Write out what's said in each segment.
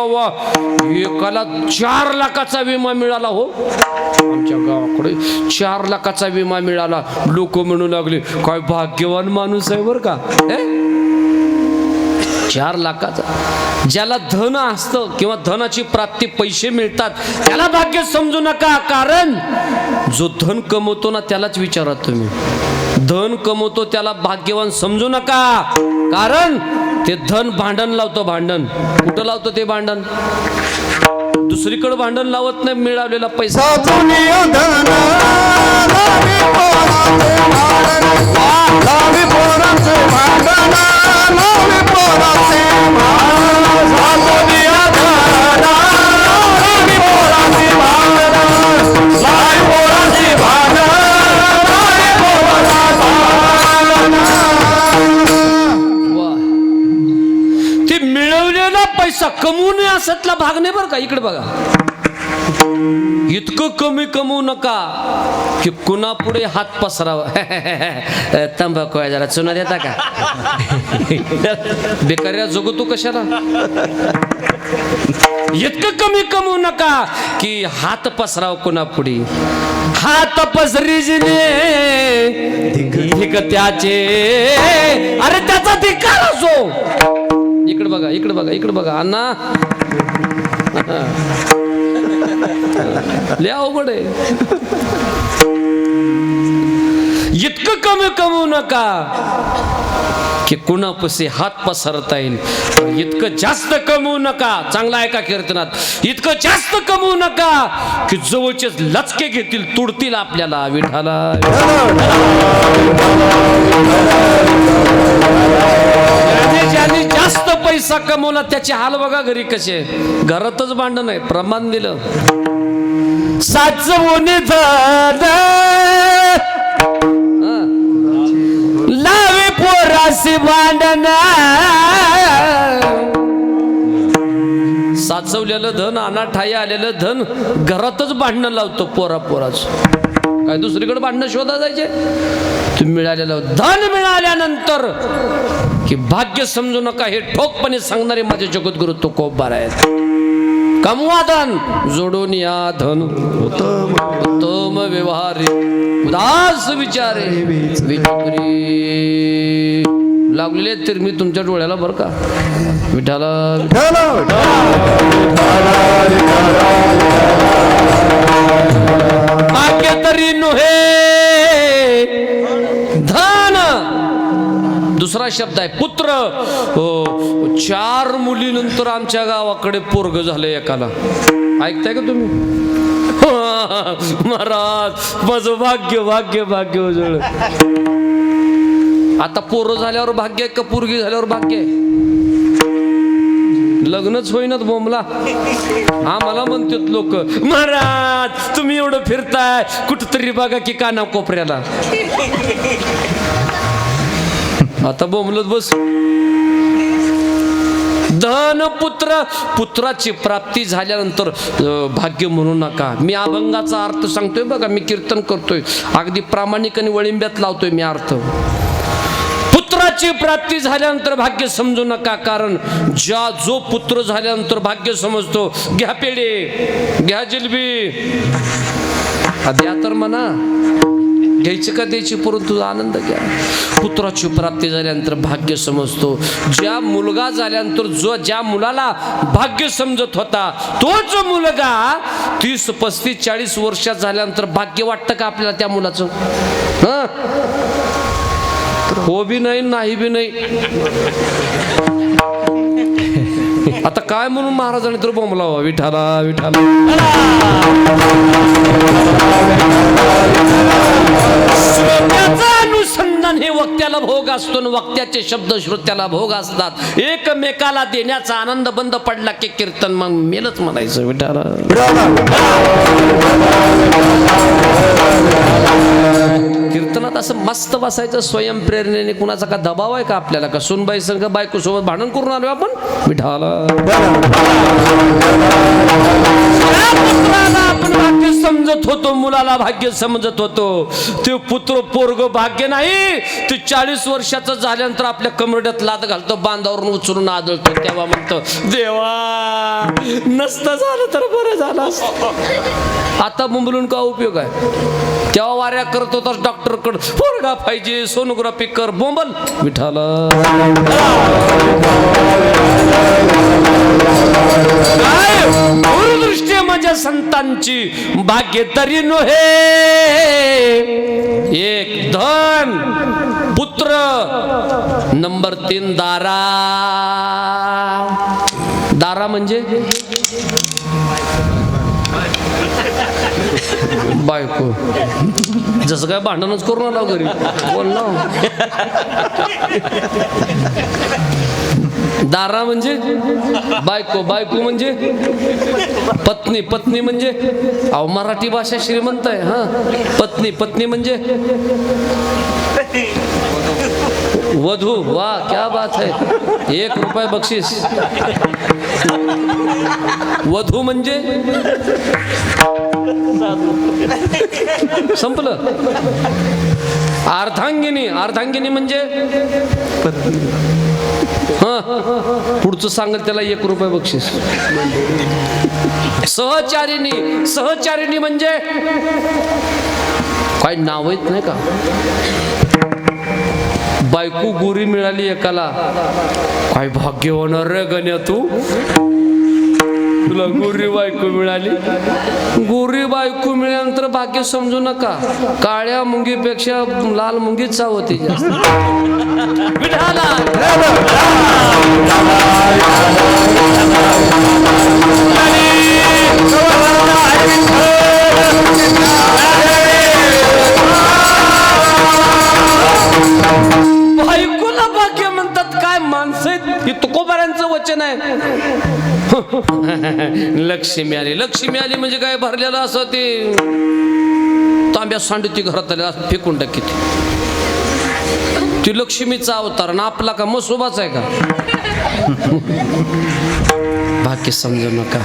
वा एकाला चार लाखाचा विमा मिळाला हो. आमच्या गावाकडे चार लाखाचा विमा मिळाला. लोक म्हणू लागले काय भाग्यवान माणूस आहे बरं का? हे? चार लाखाचा. ज्याला धन असतं किंवा धनाची प्राप्ती पैसे मिळतात त्याला भाग्य समजू नका. कारण जो धन कमवतो ना त्यालाच विचारा तुम्ही. धन कमवतो त्याला भाग्यवान समजू नका. कारण ते धन भांडण लावतं भांडण. कुठं लावतं ते भांडण? दुसरीकडे भांडण लावत नाही मिळालेला पैसा. भांडण पैसा कमवू नये असतला भाग नाही बरं का? इकडे बघा. इतकं कमी कमवू नका की कुणा पुढे हात पसरावा. तंबाखू आहे जरा. चुना देता का? बेकार्या जगू तू कशाला? इतकं कमी कमवू नका की हात पसराव कुणा पुढे हात पसरीजने त्याचे. अरे त्याचा धिकार असो इकडे बघा इकडे बघा इकडे बघा. अण्णा. लय अवघड आहे. इतकं कमी कमवू नका की कुणापसे हात पसरता येईल इतकं जास्त कमवू नका. चांगला ऐका कीर्तनात? इतकं जास्त कमवू नका की जवळचेच लचके घेतील तुडतील आपल्याला विठाला ज्याने जास्त पैसा कमवला त्याचे हाल बघा घरी कसे. घरातच भांडण आहे प्रमाण दिलं. साचवून लावे पोरासी भांडण. साचवलेलं धन अनाठाई आलेलं धन घरातच भांडणं लावतो पोरा पोराच. काय दुसरीकडे भांडणं शोधा जायचे. तुम्ही मिळालेलं धन मिळाल्यानंतर की भाग्य समजू नका हे ठोकपणे सांगणारे माझे जगद्गुरु तो कोबार आहेत. कमवा धन जोडून या धन. उत्तम. व्यवहार. उदास विचारे. विचारी. आहेत तर मी तुमच्या डोळ्याला बरं का? विठाला. भाग्य तरी नुहे. धन. दुसरा शब्द आहे पुत्र. हो चार मुलीनंतर आमच्या गावाकडे पोरग झालं एकाला. ऐकताय का तुम्ही? महाराज माझं भाग्य भाग्य भाग्य उजळ आता पोरं झाल्यावर भाग्य आहे का पोरगी झाल्यावर भाग्य आहे? लग्नच होईनात बोंबला. आम्हाला म्हणतात लोक महाराज तुम्ही एवढं फिरताय कुठतरी बघा की काना कोपऱ्याला. आता बोंबलत बस. धन पुत्र पुत्राची प्राप्ती झाल्यानंतर भाग्य म्हणू नका. मी अभंगाचा अर्थ सांगतोय बघा मी कीर्तन करतोय. अगदी प्रामाणिक आणि वळिंब्यात लावतोय मी अर्थ. पुत्राची प्राप्ती झाल्यानंतर भाग्य समजू नका कारण ज्या जो पुत्र झाल्यानंतर भाग्य समजतो घ्या पेढे घ्या जिलबी. द्या तर म्हणा. घ्यायची का द्यायची परंतु आनंद घ्या. पुत्राची प्राप्ती झाल्यानंतर भाग्य समजतो. ज्या मुलगा झाल्यानंतर जो ज्या मुलाला भाग्य समजत होता तोच मुलगा तीस पस्तीस चाळीस वर्षात झाल्यानंतर भाग्य वाटतं का आपल्याला त्या मुलाचं? हं? हो बी नाही नाही बी नाही. आता काय म्हणून महाराजांनी तर बोंबला विठाला विठाला. अनुसंधान हे वक्त्याला भोग असतो आणि वक्त्याचे शब्द श्रोत्याला भोग असतात. एकमेकाला देण्याचा आनंद बंद पडला की कीर्तन मग मेलच म्हणायचं विठाला. कीर्तनात असं मस्त बसायचं स्वयंप्रेरणेने कुणाचा का दबाव आहे का आपल्याला? का सुनबाई संघ बायको सोबत भांडण करून आलो आपण? आपण भाग्य समजत होतो मुलाला भाग्य समजत होतो. ते पुत्र पोरग भाग्य नाही ते चाळीस वर्षाचं झाल्यानंतर आपल्या कमरड्यात लात घालतो बांधावरून उचलून आदळतो. तेव्हा म्हणतो देवा नसतं झालं तर बरं झालं असतं." आता मुंबलून का उपयोग आहे? तेव्हा वाऱ्या करत होतास डॉक्टरकडं फोरगा पाहिजे सोनोग्राफी कर बोंबल विठाला. दृष्टी माझ्या संतांची. भाग्य तरी नव्हे एक धन पुत्र नंबर तीन दारा. दारा म्हणजे? बायको. जसं काय भांडणच करून आला घरी. बोल ना. दारा म्हणजे? बायको बायको म्हणजे? पत्नी पत्नी म्हणजे? अहो मराठी भाषा श्रीमंत आहे हा. पत्नी पत्नी म्हणजे? वधू. वा क्या बात है. एक रुपये बक्षीस. वधू म्हणजे? संपलं. अर्धांगिनी अर्धांगिनी म्हणजे? हा. पुढचं सांगत त्याला एक रुपये बक्षीस. सहचारिणी सहचारिणी म्हणजे? काय नाव आहेत नाही का? बायको गोरी मिळाली एकाला. काय भाग्य होणार रे गण्या तू. तुला गोरी बायको मिळाली? गोरी बायको मिळाल्यानंतर भाग्य समजू नका. काळ्या मुंगीपेक्षा लाल मुंगीच चावती जास्त. लक्ष्मी आली. लक्ष्मी आली म्हणजे काय भरलेलं असं ते तांब्या सांडती घरात आली असं फेकून टाकी ती. ती लक्ष्मीचा अवतार ना आपला का मसोबाच आहे का? भाग्य समजू नका.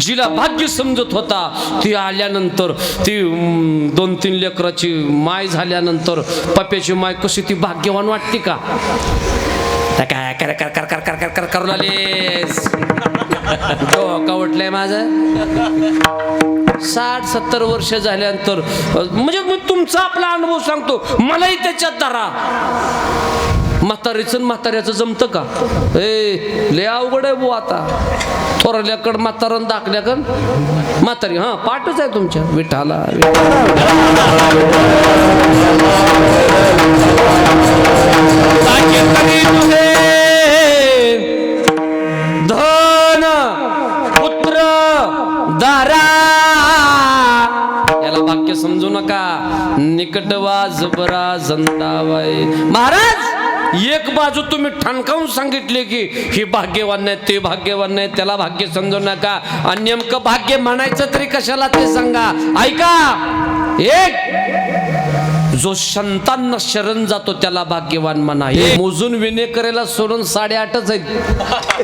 जिला भाग्य समजत होता ती आल्यानंतर ती दोन तीन लेकराची माय झाल्यानंतर पप्याची माय कशी ती भाग्यवान वाटते का? काय कर कर कर कर कर कर कर करू लागलीस? डोका उठलाय माझं. साठ सत्तर वर्ष झाल्यानंतर म्हणजे मी तुमचा आपला अनुभव सांगतो. मलाही त्याच्यात धरा. म्हातारीचं म्हाताऱ्याचं जमतं का? ए लय अवघड आहे बो आता. थोरल्याकडं म्हातारण दाखल्याकड म्हातारी. हा पाठच आहे तुमच्या. विठाला विठाला. बरा जंदावाय. महाराज एक बाजू तुम्ही ठणकावून सांगितले की ही भाग्यवान नाही ते भाग्यवान नाही त्याला भाग्य समजू नका. आणि नेमकं भाग्य म्हणायचं तरी कशाला ते सांगा? ऐका. एक जो संतांना शरण जातो त्याला भाग्यवान म्हणा. हे मोजून विनय करायला सोडून साडेआठच आहेत.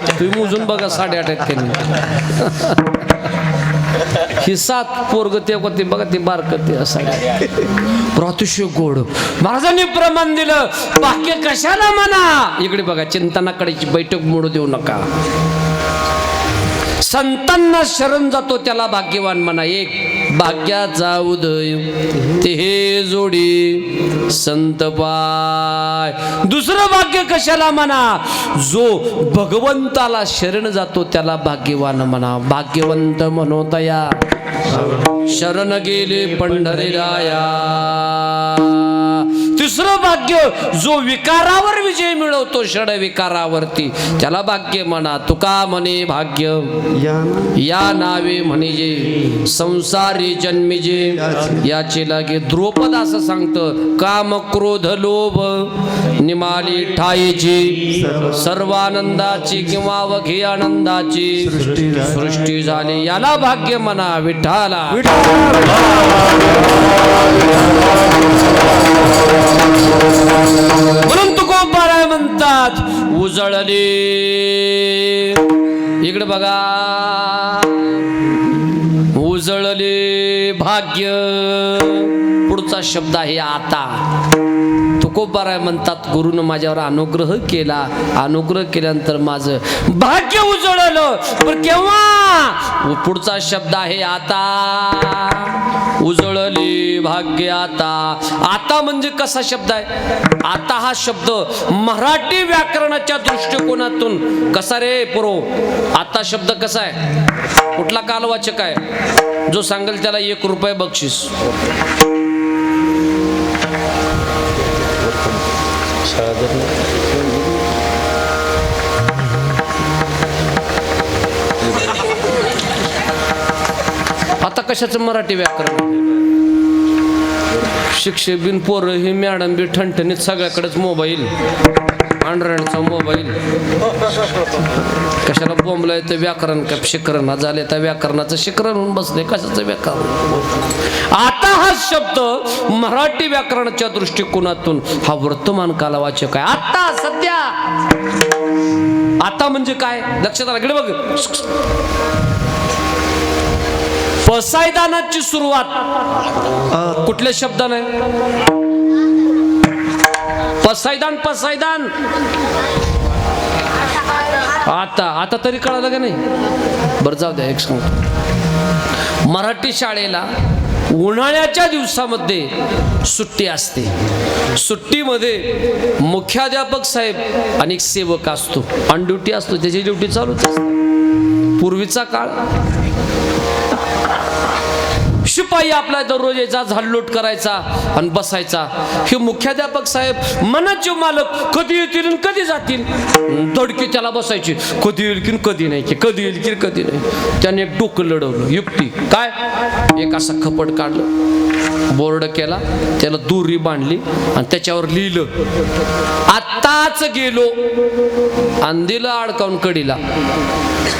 तुम्ही मोजून बघा साडेआठ आहेत त्यांनी ही सात पोरग ते ते बघा ते बारक ते असं. गोड. महाराजांनी प्रमाण दिलं. भाग्य कशाला म्हणा? इकडे बघा चिंतनाकडेची बैठक मोडू देऊ नका. संतांना शरण जातो त्याला भाग्यवान म्हणा. एक भाग्याचा उदय ते हे जोडी संत पाय. दुसरं भाग्य कशाला म्हणा? जो भगवंताला शरण जातो त्याला भाग्यवान म्हणा. भाग्यवंत म्हणोतया शरण गेले पंढरीराया. तिसरं भाग्य जो विकारावर विजय मिळवतो षड विकारावरती. त्याला भाग्य म्हणा. तुका म्हणे भाग्य. या नावे. म्हणजे संसारी जन्मिजे याचे लागे द्रुपद असं सांगतं काम क्रोध लोभ निमाली ठाईची सर्वानंदाची किंवा अवघी आनंदाची सृष्टी झाली. याला भाग्य म्हणा विठाला म्हणून तुकोबाराय म्हणतात उजळले. इकडे बघा. उजळले भाग्य. पुढचा शब्द आहे आता. तुकोबाराय म्हणतात गुरुनं माझ्यावर अनुग्रह केला. अनुग्रह केल्यानंतर माझं भाग्य उजळलं. पण केव्हा? पुढचा शब्द आहे आता. उजळली भाग्य आता. आता म्हणजे कसा शब्द आहे? आता हा शब्द मराठी व्याकरणाच्या दृष्टिकोनातून कसा रे पुरो? आता शब्द कसा आहे? कुठला कालवाचक आहे? जो सांगेल त्याला एक रुपये बक्षीस. साधारण कशाचं मराठी व्याकरण शिक्षक बिन पोरं हे मॅडम बी ठणठणीत सगळ्याकडेच मोबाईल. अँड्रॉइडचा मोबाईल. कशाला बोंबलाय तर व्याकरण? का शिकरण झाले तर व्याकरणाचं शिकरण होऊन बसले. कशाचं व्याकरण? आता हा शब्द मराठी व्याकरणाच्या दृष्टिकोनातून हा वर्तमान कालवाचक आहे. आता सध्या. आता म्हणजे काय? लक्षात आलं? इकडे बघ. पसायदानाची सुरुवात. कुठल्या शब्दाने? पसायदान पसायदान. आता आता तरी कळालं का नाही? बरं जाऊ द्या एक सांग मराठी शाळेला उन्हाळ्याच्या दिवसामध्ये सुट्टी असते. सुट्टीमध्ये मुख्याध्यापक साहेब आणि सेवक असतो. ऑन ड्युटी असतो. त्याची ड्युटी चालूच असते. पूर्वीचा काळ शिपाई आपला दररोज यायचा झाडलोट करायचा आणि बसायचा. हे मुख्याध्यापक साहेब मनाचे मालक कधी येतील आणि कधी जातील? दडकी त्याला बसायची. कधी येईल की कधी नाही की कधी येईल की कधी नाही. त्याने एक डोकं लढवलं युक्ती. काय? एक असा खपट काढलं. बोर्ड केला त्याला दोरी बांधली आणि त्याच्यावर लिहिलं आत्ताच गेलो. आणि दिलं अडकावून कडीला.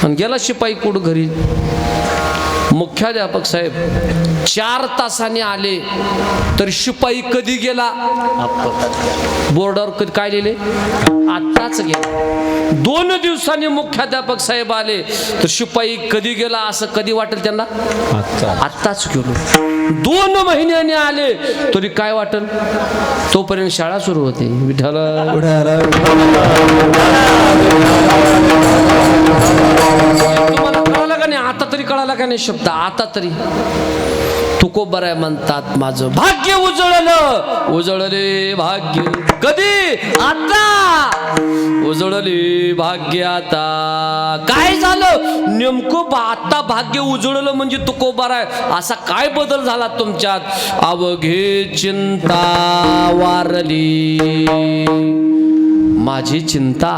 आणि गेला शिपाई कुठं घरी? मुख्याध्यापक साहेब चार तासाने आले तर शिपाई कधी गेला? बोर्डावर कधी काय लिहिले? आत्ताच गेला. दोन दिवसांनी मुख्याध्यापक साहेब आले तर शिपाई कधी गेला असं कधी वाटेल त्यांना? आत्ताच गेलो. दोन महिन्याने आले तरी काय वाटेल? तोपर्यंत शाळा सुरू होते. विठाला कळाला का नाही शब्द? आता तरी. तुको आहे म्हणतात माझं. भाग्य उजळलं. उजळले भाग्य. कधी आता. उजळले भाग्य आता. काय झालं? नेमकं बा- आता भाग्य उजळलं म्हणजे तुको आहे. असा काय बदल झाला तुमच्यात? अवघे चिंता वारली. माझी चिंता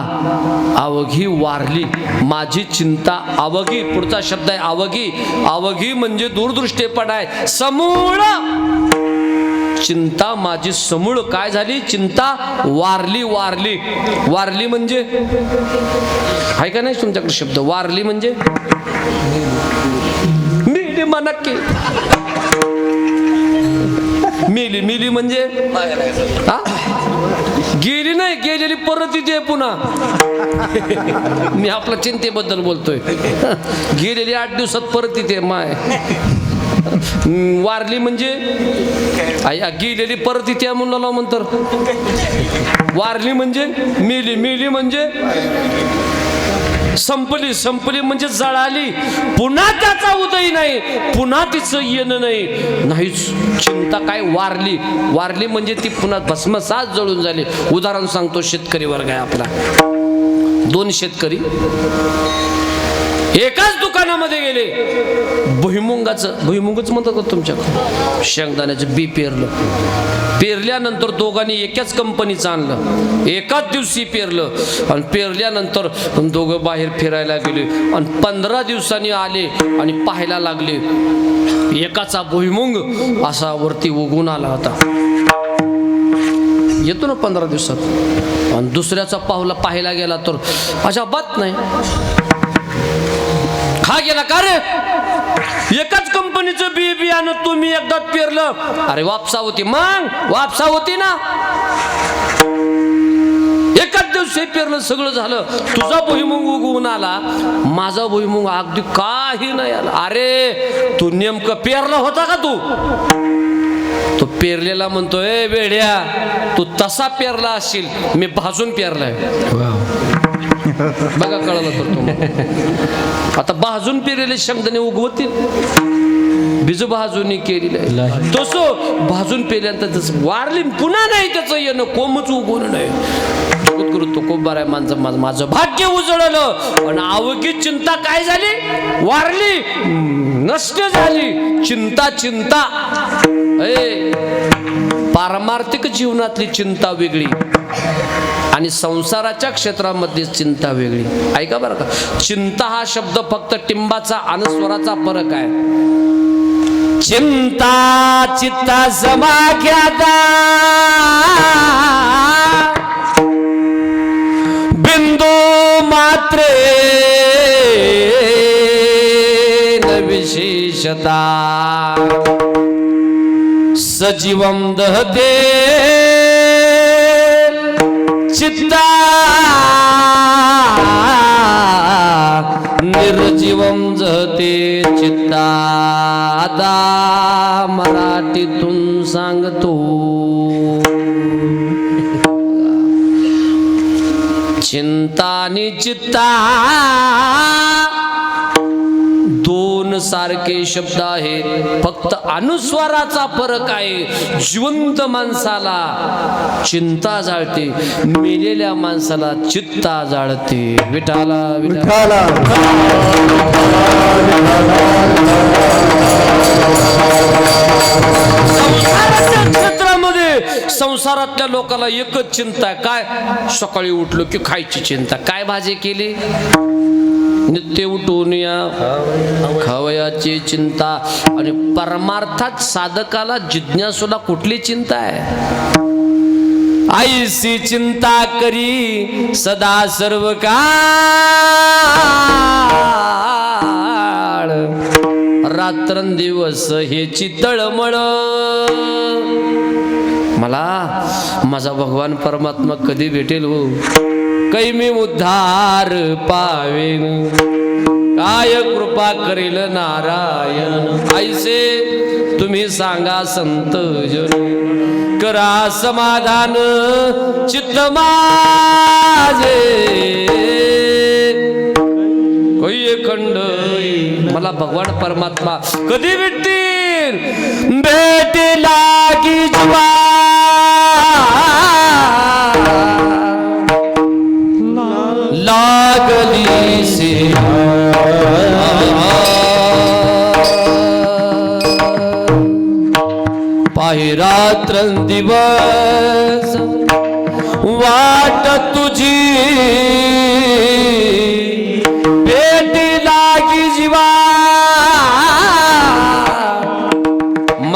अवघी वारली. माझी चिंता अवघी पुढचा शब्द आहे अवघी अवघी म्हणजे दूरदृष्टीपण आहे. समूळ! चिंता माझी समूळ. काय झाली? चिंता वारली वारली. वारली म्हणजे? आहे का नाही तुमच्याकडे शब्द? वारली म्हणजे? मिली नक्की मिली मिली म्हणजे? हा? गेली नाही गेलेली परत येते पुन्हा. मी आपल्या चिंतेबद्दल बोलतोय. गेलेली आठ दिवसात परत येते माय. वारली म्हणजे? गेलेली परत येते म्हणून म्हणतर. वारली म्हणजे? मेली मेली म्हणजे? संपली संपली म्हणजे जळाली. पुन्हा त्याचा उदय नाही. पुन्हा तिचं येणं नाही. नाही चिंता काय वारली? वारली म्हणजे ती पुन्हा भस्मसात जळून झाली. उदाहरण सांगतो शेतकरी वर्ग आहे आपला. दोन शेतकरी. एकाच गेले. भुईमुंगाचं भुईमुंगच म्हणतात तुमच्याकडं? शेंगदाण्याचं बी पेरलं. पेरल्यानंतर दोघांनी एकाच कंपनीचं आणलं. एकाच दिवशी पेरलं. आणि पेरल्यानंतर दोघं बाहेर फिरायला गेले. आणि पंधरा दिवसांनी आले आणि पाहायला लागले. एकाचा भुईमुंग असा वरती उगून आला होता. येतो ना पंधरा दिवसात. आणि दुसऱ्याचा पाहुला पाहायला गेला तर अशा बात नाही. हा गेला का रे? एकाच कंपनीचं बी बियाणं तुम्ही एकदाच पेरलं. अरे वापसा होती मग? वापसा होती ना? एकाच दिवशी पेरलं सगळं झालं. तुझा भुईमुंग उगवून आला. माझा भुईमुंग अगदी काही नाही आला. अरे तू नेमकं पेरला होता का तू? तो पेरलेला म्हणतो ए वेड्या तू तसा पेरला असशील मी भाजून पेरलाय. बघा कळलं तर आता भाजून पेरलेले शंकने उगवतील. बीज भाजून केलेलं तसं भाजून पेल्यानंतर तसं वारली पुन्हा नाही त्याचं येणं कोमच उगवणं नाही. करू तो खूप बरं आहे माणसं माझं माझं भाग्य उजळलं. आणि आवकी चिंता काय झाली? वारली नष्ट झाली. चिंता चिंता. ए पारमार्थिक जीवनातली चिंता वेगळी. आणि संसाराच्या क्षेत्रामध्ये चिंता वेगळी. ऐका बरं का. चिंता हा शब्द फक्त टिंबाचा अनुस्वराचा फरक आहे. चिंता चित्ता समाख्याता बिंदू मात्रे विशेषता. सजीवम दहते. निर्जीवम जते जहते चित्ता आता मराठीतून सांगतो. चिंता नि चित्ता सारखे शब्द आहेत फक्त अनुस्वाराचा फरक आहे. जिवंत माणसाला चिंता जाळते. मेलेल्या माणसाला चित्ता जाळते. विठाला विठाला. क्षेत्रामध्ये संसारातल्या लोकांना एकच चिंता काय? सकाळी उठलो की खायची चिंता. काय भाजी केली? नित्य उठून या खवयाची चिंता आणि परमार्थात साधकाला जिज्ञासूला कुठली चिंता आहे? आईसी चिंता करी सदा सर्व काळ रात्रंदिवस हे तळमळ मला माझा भगवान परमात्मा कधी भेटेल हो? कै मी उद्धार पावेन. काय कृपा करील नारायण? ऐसे तुम्ही सांगा संत जन. करा समाधान चित्त माझे. कैय खंड मला भगवान परमात्मा कधी भेटतील? भेटी लागी जुवा. आहे रात्र दिवस. वाट तुझी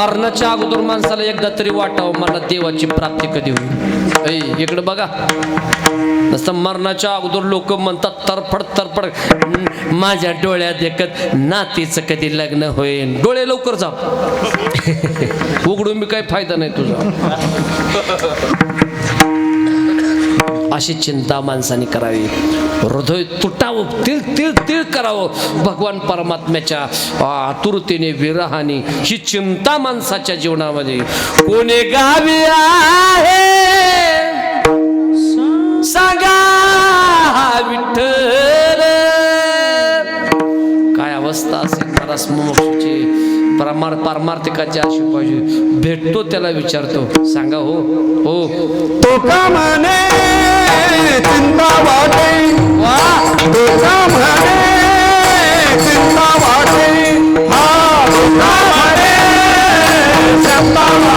मरणाच्या अगोदर माणसाला एकदा तरी वाटावं मला देवाची प्राप्ती कधी होईल? इकडं इकडे बघा. तसं मरणाच्या अगोदर लोक म्हणतात तरफड तरफड माझ्या डोळ्यात एकत नातीचं कधी लग्न होईल डोळे लवकर जा उघडून मी काही फायदा नाही तुझा. अशी चिंता माणसाने करावी. हृदय तुटावं तिळ तिळ तिळ करावं. भगवान परमात्म्याच्या आतुरतेने विरहाने ही चिंता माणसाच्या जीवनामध्ये. कोणी गावी आहे? सांगा विठ्ठल. काय अवस्था असेल? परस परमार प्रमार पारमार्थिकाच्या पाहिजे भेटतो त्याला विचारतो सांगा हो. हो. तो का म्हणे चिंता वाटे. वा. तो का म्हणे चिंता वाटे. हा तो